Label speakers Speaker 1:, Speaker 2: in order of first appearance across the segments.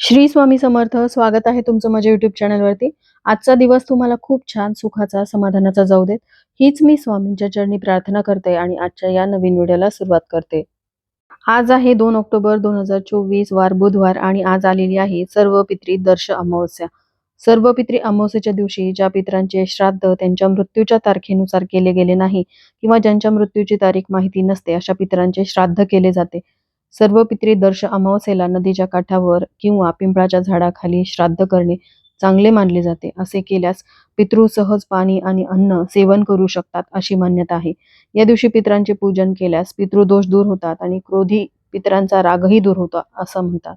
Speaker 1: श्री स्वामी समर्थ स्वागत आहे तुमचं माझ्या युट्यूब चॅनलवरती आजचा दिवस तुम्हाला खूप छान सुखाचा समाधानाचा जाऊ देत. हीच मी स्वामींच्या चरणी प्रार्थना करते आणि आजच्या या नवीन व्हिडिओला सुरुवात करते. आज आहे दोन ऑक्टोबर दोन हजार चोवीस वार बुधवार आणि आज आलेली आहे सर्व पित्री दर्श अमावस्या. सर्व पित्री अमावस्येच्या दिवशी ज्या पित्रांचे श्राद्ध त्यांच्या मृत्यूच्या तारखेनुसार केले गेले नाही किंवा ज्यांच्या मृत्यूची तारीख माहिती नसते अशा पित्रांचे श्राद्ध केले जाते. सर्व पित्री दर्श अमावस्येला नदीच्या काठावर किंवा पिंपळाच्या झाडाखाली श्राद्ध करणे चांगले मानले जाते. असे केल्यास पितृ सहज पाणी आणि अन्न सेवन करू शकतात अशी मान्यता आहे. या दिवशी पित्रांचे पूजन केल्यास पितृदोष दूर होतात आणि क्रोधी पितरांचा रागही दूर होता असं म्हणतात.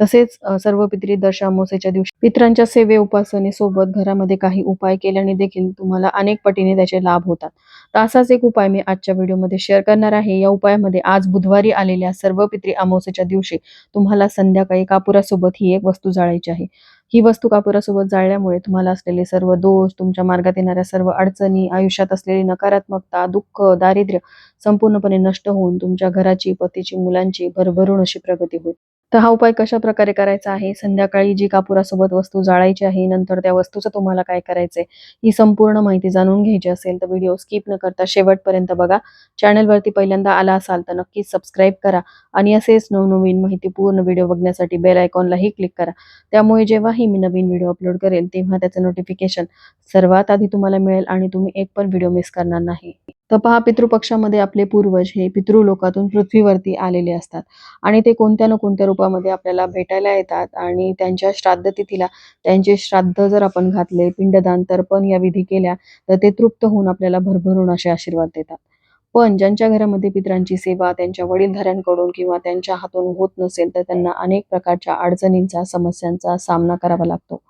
Speaker 1: तसेच सर्व पितरी दर्श अमावस्येच्या दिवशी पितरांच्या सेवे उपासनेसोबत घरामध्ये काही उपाय केल्याने देखील तुम्हाला अनेक पटीने त्याचे लाभ होतात. तर असाच एक उपाय मी आजच्या व्हिडिओमध्ये शेअर करणार आहे. या उपायामध्ये आज बुधवारी आलेल्या सर्व पितरी अमावस्येच्या दिवशी तुम्हाला संध्याकाळी कापुरासोबत ही एक वस्तू जाळायची आहे. ही वस्तू कापुरासोबत जाळल्यामुळे तुम्हाला असलेले सर्व दोष तुमच्या मार्गात येणाऱ्या सर्व अडचणी आयुष्यात असलेली नकारात्मकता दुःख दारिद्र्य संपूर्णपणे नष्ट होऊन तुमच्या घराची पतीची मुलांची भरभरून अशी प्रगती होईल. तर हा उपाय कशा प्रकारे करायचा आहे? संध्याकाळी जी कापुरासोबत वस्तू जाळायची आहे नंतर त्या वस्तूचं तुम्हाला काय करायचंय? ही संपूर्ण माहिती जाणून घ्यायची असेल तर व्हिडिओ स्किप न करता शेवटपर्यंत बघा. चॅनलवरती पहिल्यांदा आला असाल तर नक्कीच सबस्क्राईब करा आणि असेच नवनवीन माहिती पूर्ण व्हिडिओ बघण्यासाठी बेल आयकॉनलाही क्लिक करा. त्यामुळे जेव्हाही मी नवीन व्हिडिओ अपलोड करेल तेव्हा त्याचं नोटिफिकेशन सर्वात आधी तुम्हाला मिळेल आणि तुम्ही एक पण व्हिडिओ मिस करणार नाही. तर पहा पितृपक्षामध्ये आपले पूर्वज हे पितृलोकातून पृथ्वीवरती आलेले असतात. आणि ते कोणत्या ना कोणत्या रूपामध्ये आपल्याला भेटायला येतात आणि त्यांच्या श्राद्ध तिथीला त्यांचे श्राद्ध जर आपण घातले पिंडदान तर्पण या विधी केल्या तर ते तृप्त होऊन आपल्याला भरभरून असे आशीर्वाद देतात. पण ज्यांच्या घरामध्ये पित्रांची सेवा त्यांच्या वडीलधाऱ्यांकडून किंवा त्यांच्या हातून होत नसेल तर त्यांना अनेक प्रकारच्या अडचणींचा समस्यांचा सामना करावा लागतो.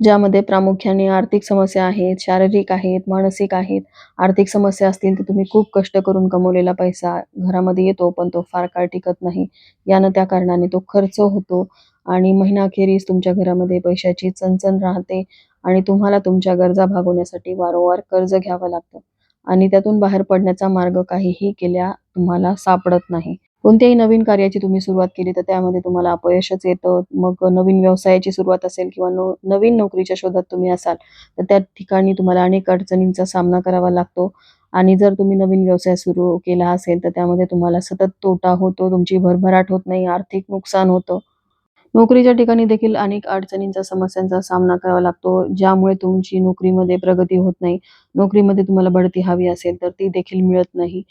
Speaker 1: ज्यामध्ये प्रामुख्याने आर्थिक समस्या आहेत शारीरिक आहेत मानसिक आहेत. आर्थिक समस्या असतील तर तुम्ही खूप कष्ट करून कमवलेला पैसा घरामध्ये येतो पण तो फार काळ टिकत नाही. यानं त्या कारणाने तो खर्च होतो आणि महिनाअखेरीस तुमच्या घरामध्ये पैशाची चणचण राहते आणि तुम्हाला तुमच्या गरजा भागवण्यासाठी वारंवार कर्ज घ्यावं लागतं आणि त्यातून बाहेर पडण्याचा मार्ग काहीही केल्या तुम्हाला सापडत नाही. कोणत्याही नवीन कार्याची तुम्ही सुरुवात केली तर त्यामध्ये तुम्हाला अपयशच येतं. मग नवीन व्यवसायाची सुरुवात असेल किंवा नो नवीन नोकरीच्या शोधात तुम्ही असाल तर त्या ठिकाणी तुम्हाला अनेक अडचणींचा सामना करावा लागतो. आणि जर तुम्ही नवीन व्यवसाय सुरू केला असेल तर त्यामध्ये तुम्हाला सतत तोटा होतो तुमची भरभराट होत नाही आर्थिक नुकसान होतं. नोकरीच्या ठिकाणी देखील अनेक अडचणींचा समस्यांचा सामना करावा लागतो ज्यामुळे तुमची नोकरीमध्ये प्रगती होत नाही. नोकरीमध्ये तुम्हाला बढती हवी असेल तर ती देखील मिळत नाही.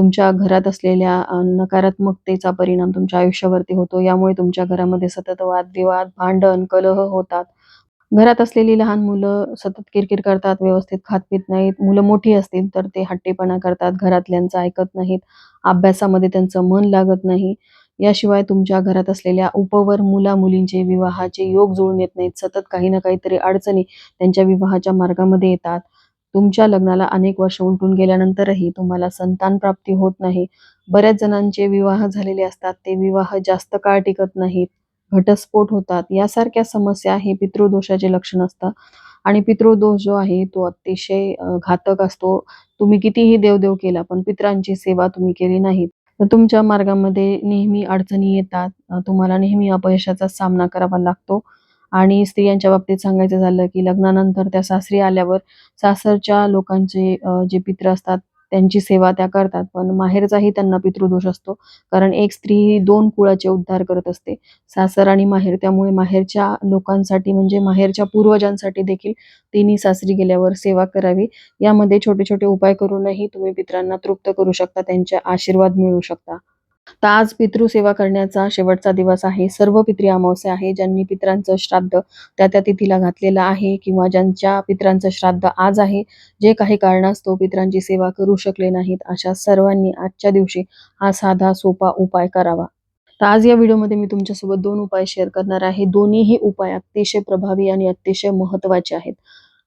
Speaker 1: तुमच्या घरात असलेल्या नकारात्मकतेचा परिणाम तुमच्या आयुष्यावरती होतो. यामुळे तुमच्या घरामध्ये सतत वादविवाद भांडण कलह होतात. घरात असलेली लहान मुलं सतत किरकिर करतात व्यवस्थित खात पित नाहीत. मुलं मोठी असतील तर ते हट्टीपणा करतात घरातल्यांचं ऐकत नाहीत. अभ्यासामध्ये त्यांचं मन लागत नाही. याशिवाय तुमच्या घरात असलेल्या उपवर मुला मुलींचे विवाहाचे योग जुळून येत नाहीत. सतत काही ना काहीतरी अडचणी त्यांच्या विवाहाच्या मार्गामध्ये येतात. तुमच्या लग्नाला अनेक वर्ष उलटून गेल्यानंतरही तुम्हाला संतान प्राप्ती होत नाही. बऱ्याच जणांचे विवाह झालेले असतात. ते विवाह जास्त काळ टिकत नाहीत. घटस्फोट होतात. यासारख्या समस्या हे पितृदोषाचे लक्षण असतं. आणि पितृदोष जो आहे तो अतिशय घातक असतो. तुम्ही कितीही देवदेव केला पण पितरांची सेवा तुम्ही केली नाही तर तुमच्या मार्गामध्ये नेहमी अडचणी येतात. तुम्हाला नेहमी अपयशाचा सामना करावा लागतो. आणि स्त्रियांच्या बाबतीत सांगायचं झालं की लग्नानंतर त्या सासरी आल्यावर सासरच्या लोकांचे जे पित्र असतात त्यांची सेवा त्या करतात. पण माहेरचाही त्यांना पितृदोष असतो. कारण एक स्त्री ही दोन कुळाचे उद्धार करत असते. सासर आणि माहेर. त्यामुळे माहेरच्या लोकांसाठी म्हणजे माहेरच्या पूर्वजांसाठी देखील तिने सासरी गेल्यावर सेवा करावी. यामध्ये छोटे छोटे उपाय करूनही तुम्ही पित्रांना तृप्त करू शकता. त्यांचे आशीर्वाद मिळवू शकता. तर आज पितृसेवा करण्याचा शेवटचा दिवस आहे. सर्व पित्री अमावस्या आहे. ज्यांनी पित्रांचं श्राद्ध त्या त्या तिथीला घातलेलं आहे किंवा ज्यांच्या पित्रांचं श्राद्ध आज आहे जे काही कारणास्तव पित्रांची सेवा करू शकले नाहीत अशा सर्वांनी आजच्या दिवशी हा साधा सोपा उपाय करावा. तर आज या व्हिडिओमध्ये मी तुमच्यासोबत दोन उपाय शेअर करणार आहे. दोन्हीही उपाय अतिशय प्रभावी आणि अतिशय महत्त्वाचे आहेत.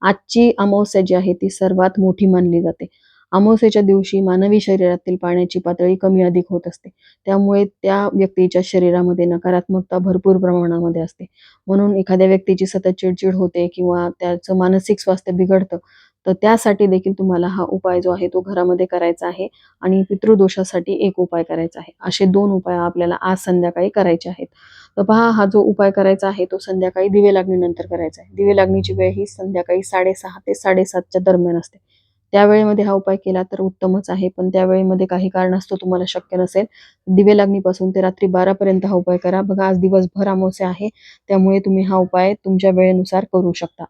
Speaker 1: आजची अमावस्या जी आहे ती सर्वात मोठी मानली जाते. अमावस्येच्या दिवशी मानवी शरीरातील पाण्याची पातळी कमी अधिक होत असते. त्यामुळे त्या व्यक्तीच्या शरीरामध्ये नकारात्मकता भरपूर प्रमाणामध्ये असते. म्हणून एखाद्या व्यक्तीची सतत चिडचिड होते किंवा त्याचं मानसिक स्वास्थ्य बिघडतं तर त्यासाठी देखील तुम्हाला हा उपाय जो आहे तो घरामध्ये करायचा आहे आणि पितृदोषासाठी एक उपाय करायचा आहे. असे दोन उपाय आपल्याला आज संध्याकाळी करायचे आहेत. तर पहा हा जो उपाय करायचा आहे तो संध्याकाळी दिवे लागणीनंतर करायचा आहे. दिवे लागणीची वेळ ही संध्याकाळी साडेसहा ते साडेसातच्या दरम्यान असते. त्या वेळेमध्ये हा उपाय केला तर उत्तमच आहे. पण त्या वेळेमध्ये काही कारणास्तव तुम्हाला शक्य नसेल दिवे लागणीपासून ते रात्री बारापर्यंत हा उपाय करा. बघा आज दिवसभर अमावस्या आहे त्यामुळे तुम्ही हा उपाय तुमच्या वेळेनुसार करू शकता.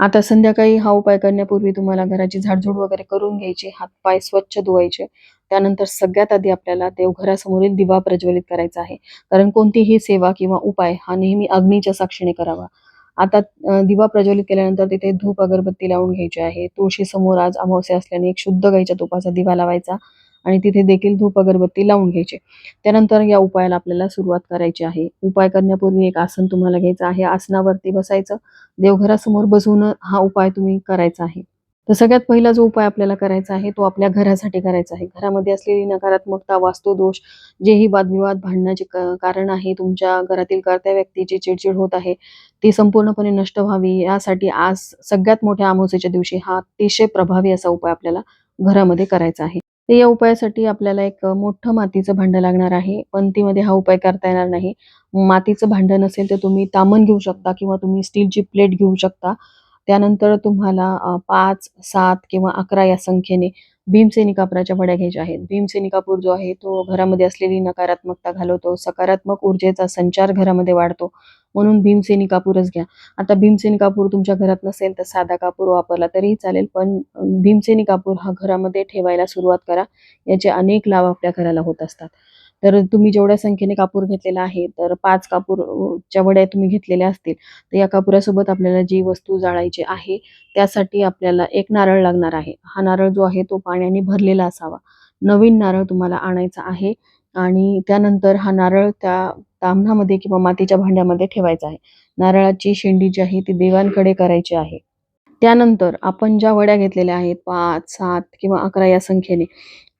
Speaker 1: आता संध्याकाळी हा उपाय करण्यापूर्वी तुम्हाला घराची झाडझूड वगैरे करून घ्यायची हातपाय स्वच्छ धुवायचे. त्यानंतर सगळ्यात आधी आपल्याला देवघरासमोरील दिवा प्रज्वलित करायचा आहे. कारण कोणतीही सेवा किंवा उपाय हा नेहमी अग्नीच्या साक्षीने करावा. आता दिवा प्रज्वलित केल्यानंतर तिथे धूप अगरबत्ती लावून घ्यायची आहे. तुळशी समोर आज अमावस्या असल्याने एक शुद्ध गाईच्या तुपाचा दिवा लावायचा आणि तिथे देखील धूप अगरबत्ती लावून घ्यायची. त्यानंतर या उपायाला आपल्याला सुरुवात करायची आहे. उपाय करण्यापूर्वी एक आसन तुम्हाला घ्यायचं आहे. आसनावरती बसायचं. देवघरासमोर बसून हा उपाय तुम्ही करायचा आहे. तर सगळ्यात पहिला जो उपाय आपल्याला करायचा आहे तो आपल्या घरासाठी करायचा आहे. घरामध्ये असलेली नकारात्मकता वास्तुदोष जेही वादविवाद भांडण्याचे कारण आहे तुमच्या घरातील कर्त्या व्यक्तीची चिडचिड होत आहे ती संपूर्णपणे नष्ट व्हावी यासाठी आज सगळ्यात मोठ्या अमावस्येच्या दिवशी हा अतिशय प्रभावी असा उपाय आपल्याला घरामध्ये करायचा आहे. तर या उपायासाठी आपल्याला एक मोठं मातीचं भांडं लागणार आहे पंतीमध्ये हा उपाय करता येणार नाही. मातीचं भांडं नसेल तर तुम्ही तामण घेऊ शकता किंवा तुम्ही स्टीलची प्लेट घेऊ शकता. त्यानंतर तुम्हाला पाच सात किंवा अकरा या संख्येने भीमसेनी कापराच्या वड्या घ्यायच्या आहेत. भीमसेनी कापूर जो आहे तो घरामध्ये असलेली नकारात्मकता घालवतो सकारात्मक ऊर्जेचा संचार घरामध्ये वाढतो. म्हणून भीमसेनी कापूरच घ्या. आता भीमसेनी कापूर तुमच्या घरात नसेल तर साधा कापूर वापरला तरीही चालेल पण भीमसेनी कापूर हा घरामध्ये ठेवायला सुरुवात करा. याचे अनेक लाभ आपल्या घराला होत असतात. तर तुम्ही जेवढ्या संख्येने कापूर घेतलेला आहे तर पाच कापूर च्या वड्या तुम्ही घेतलेल्या असतील तर या कापुरासोबत आपल्याला जी वस्तू जाळायची आहे त्यासाठी आपल्याला एक नारळ लागणार आहे. हा नारळ जो आहे तो पाण्याने भरलेला असावा. नवीन नारळ तुम्हाला आणायचा आहे आणि त्यानंतर हा नारळ त्या तांबणामध्ये किंवा मातीच्या भांड्यामध्ये ठेवायचा आहे. नारळाची शेंडी जी आहे ती देवांकडे करायची आहे. त्यानंतर आपण ज्या वड्या घेतलेल्या आहेत पाच सात किंवा अकरा या संख्येने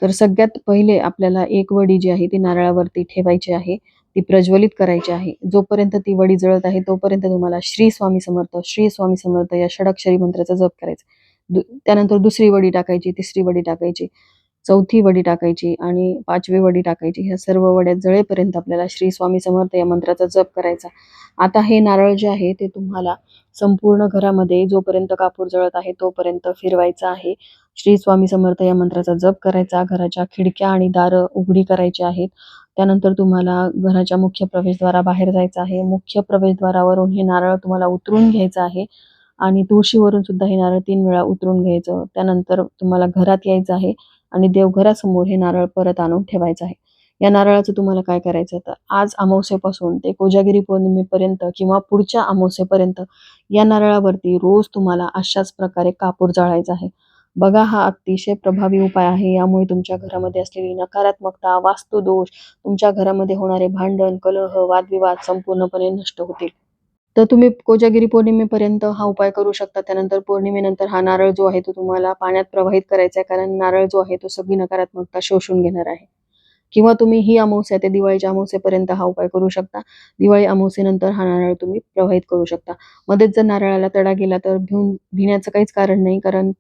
Speaker 1: तर सगळ्यात पहिले आपल्याला एक वडी जी आहे ती नारळावरती ठेवायची आहे. ती प्रज्वलित करायची आहे. जोपर्यंत ती वडी जळत आहे तोपर्यंत तुम्हाला श्री स्वामी समर्थ श्री स्वामी समर्थ या षडाक्षरी मंत्राचा जप करायचा. त्यानंतर दुसरी वडी टाकायची तिसरी वडी टाकायची. चौथी वडी टाकायची आणि पाचवी वडी टाकायची. ह्या सर्व वड्या जळेपर्यंत आपल्याला श्री स्वामी समर्थ या मंत्राचा जप करायचा. आता हे नारळ जे आहे ते तुम्हाला संपूर्ण घरामध्ये जोपर्यंत कापूर जळत आहे तोपर्यंत फिरवायचा आहे. श्री स्वामी समर्थ या मंत्राचा जप करायचा. घराच्या खिडक्या आणि दारं उघडी करायची आहेत. त्यानंतर तुम्हाला घराच्या मुख्य प्रवेशद्वारा बाहेर जायचं आहे. मुख्य प्रवेशद्वारावरून हे नारळ तुम्हाला उतरून घ्यायचं आहे. आणि तुळशीवरून सुद्धा हे नारळ तीन वेळा उतरून घ्यायचं. त्यानंतर तुम्हाला घरात यायचं आहे. आणि देवघरासमोर हे नारळ परत आणून ठेवायचं आहे. या नारळाचं तुम्हाला काय करायचं? तर आज अमावस्येपासून ते कोजागिरी पौर्णिमेपर्यंत किंवा पुढच्या अमावस्येपर्यंत या नारळावरती रोज तुम्हाला अशाच प्रकारे कापूर जाळायचा आहे. बघा हा अतिशय प्रभावी उपाय आहे. यामुळे तुमच्या घरामध्ये असलेली नकारात्मकता वास्तुदोष तुमच्या घरामध्ये होणारे भांडण कलह वादविवाद संपूर्णपणे नष्ट होतील. तर तुम्ही कोजागिरी पौर्णिमेपर्यंत हा उपाय करू शकता. त्यानंतर पौर्णिमेनंतर हा नारळ जो आहे तो तुम्हाला पाण्यात प्रवाहित करायचा आहे. कारण नारळ जो आहे तो सगळी नकारात्मकता शोषून घेणार आहे. किंवा तुम्ही ही अमावस्या ते दिवाळीच्या अमावस्येपर्यंत हा उपाय करू शकता. दिवाळी अमावस्येनंतर हा नारळ तुम्ही प्रवाहित करू शकता. मध्येच जर नारळाला तडा गेला तर भिवून भिण्याचं काहीच कारण नाही. कारण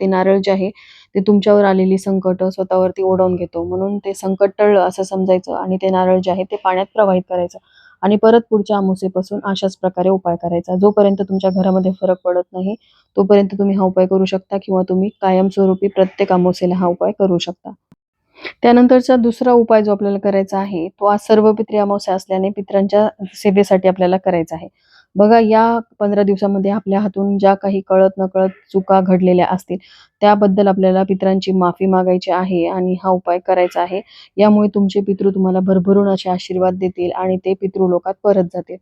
Speaker 1: ते नारळ जे आहे ते तुमच्यावर आलेली संकट स्वतःवरती ओढवून घेतो. म्हणून ते संकट टळलं असं समजायचं आणि ते नारळ जे आहे ते पाण्यात प्रवाहित करायचं. आणि परत पुढच्या अमावस्येपासून अशाच प्रकारे उपाय करायचा. जोपर्यंत तुमच्या घरामध्ये फरक पडत नाही तोपर्यंत तुम्ही हा उपाय करू शकता किंवा तुम्ही कायमस्वरूपी प्रत्येक अमावस्येला हा उपाय करू शकता. त्यानंतरचा दुसरा उपाय जो आपल्याला करायचा आहे तो आज सर्व पित्री अमावस्या असल्याने पित्रांच्या सेवेसाठी आपल्याला करायचा आहे. बघा या पंधरा दिवसामध्ये आपल्या हातून ज्या काही कळत नकळत चुका घडलेल्या असतील त्याबद्दल आपल्याला पित्रांची माफी मागायची आहे आणि हा उपाय करायचा आहे. यामुळे तुमचे पितृ तुम्हाला भरभरून असे आशीर्वाद देतील आणि ते पितृ लोकात परत जातील.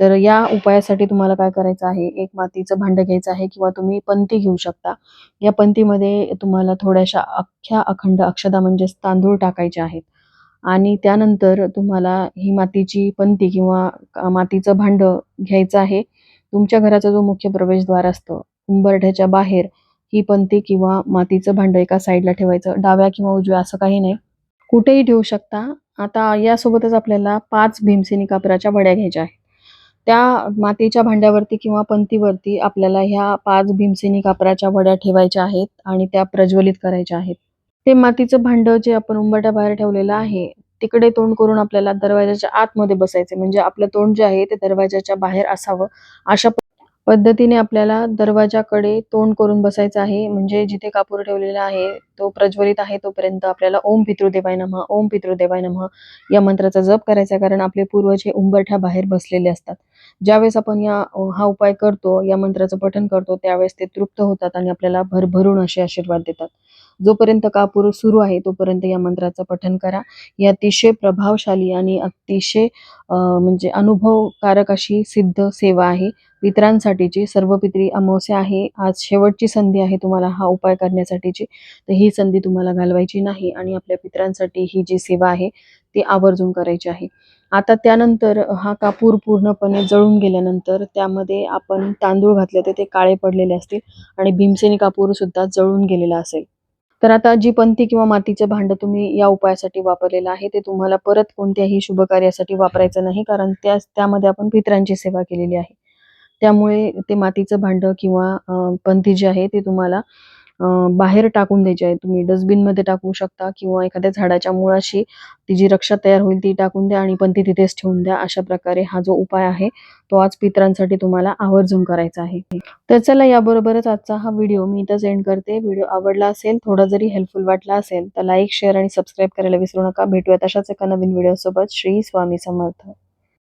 Speaker 1: तर या उपायासाठी तुम्हाला काय करायचं आहे? एक मातीचं भांडं घ्यायचं आहे किंवा तुम्ही पंती घेऊ शकता. या पंतीमध्ये तुम्हाला थोड्याशा अख्ख्या अखंड अक्षदा म्हणजेच तांदूळ टाकायचे आहेत. आणि त्यानंतर तुम्हाला ही मातीची पंती किंवा मातीचं भांडं घ्यायचं आहे. तुमच्या घराचा जो मुख्य प्रवेशद्वार असतं उंबरठ्याच्या बाहेर ही पंती किंवा मातीचं भांडं एका साईडला ठेवायचं डाव्या किंवा उजव्या असं काही नाही. कुठेही ठेवू शकता. आता यासोबतच आपल्याला पाच भीमसेनी कापराच्या वड्या घ्यायच्या आहेत. त्या मातीच्या भांड्यावरती किंवा पंतीवरती आपल्याला ह्या पाच भीमसेनी कापराच्या वड्या ठेवायच्या आहेत आणि त्या प्रज्वलित करायच्या आहेत. ते मातीचं भांड जे आपण उंबरठ्या बाहेर ठेवलेलं आहे तिकडे तोंड करून आपल्याला दरवाजाच्या आतमध्ये बसायचे म्हणजे आपलं तोंड जे आहे ते दरवाजाच्या बाहेर असावं. अशा पद्धतीने आपल्याला दरवाजाकडे तोंड करून बसायचं आहे. म्हणजे जिथे कापूर ठेवलेला आहे तो प्रज्वलित आहे तोपर्यंत आपल्याला ओम पितृदेवाय नमः ओम पितृदेवाय नमः या मंत्राचा जप करायचा. आहे, कारण आपले पूर्वज हे उंबरठ्या बाहेर बसलेले असतात. ज्यावेळेस आपण या हा उपाय करतो या मंत्राचं पठन करतो त्यावेळेस ते तृप्त होतात आणि आपल्याला भरभरून असे आशीर्वाद देतात. जोपर्यंत कापूर सुरू आहे तोपर्यंत या मंत्राचं पठन करा. ही अतिशय प्रभावशाली आणि अतिशय म्हणजे अनुभवकारक अशी सिद्ध सेवा आहे. पितरांसाठीची सर्व पितरी अमावस्या आहे. आज शेवटची संधी आहे तुम्हाला हा उपाय करण्यासाठीची. तर ही संधी तुम्हाला घालवायची नाही आणि आपल्या पितरांसाठी ही जी सेवा आहे ती आवर्जून करायची आहे. आता त्यानंतर हा कापूर पूर्णपणे जळून गेल्यानंतर त्यामध्ये आपण तांदूळ घातले तर ते काळे पडलेले असतील आणि भीमसेनी कापूर सुद्धा जळून गेलेला असेल. तर आता जी पंथी किंवा मातीचं भांड तुम्ही या उपायासाठी वापरलेलं आहे ते तुम्हाला परत कोणत्याही शुभ कार्यासाठी वापरायचं नाही कारण त्या त्यामध्ये आपण पितरांची सेवा केलेली आहे. त्यामुळे ते मातीचं भांड किंवा पंथी जे आहे ते तुम्हाला बाहेर टाकून द्यायची आहे. तुम्ही डस्टबिनमध्ये टाकू शकता किंवा एखाद्या झाडाच्या मुळाशी ती जी रक्षा तयार होईल ती टाकून द्या आणि पण ती तिथेच ठेवून द्या. अशा प्रकारे हा जो उपाय आहे तो आज पितरांसाठी तुम्हाला आवर्जून करायचा आहे. तर चला याबरोबरच आजचा हा व्हिडिओ मी इथंच एंड करते. व्हिडिओ आवडला असेल थोडा जरी हेल्पफुल वाटला असेल तर लाईक शेअर आणि सबस्क्राईब करायला विसरू नका. भेटूयात अशाच एका नवीन व्हिडिओ सोबत. श्री स्वामी समर्थ.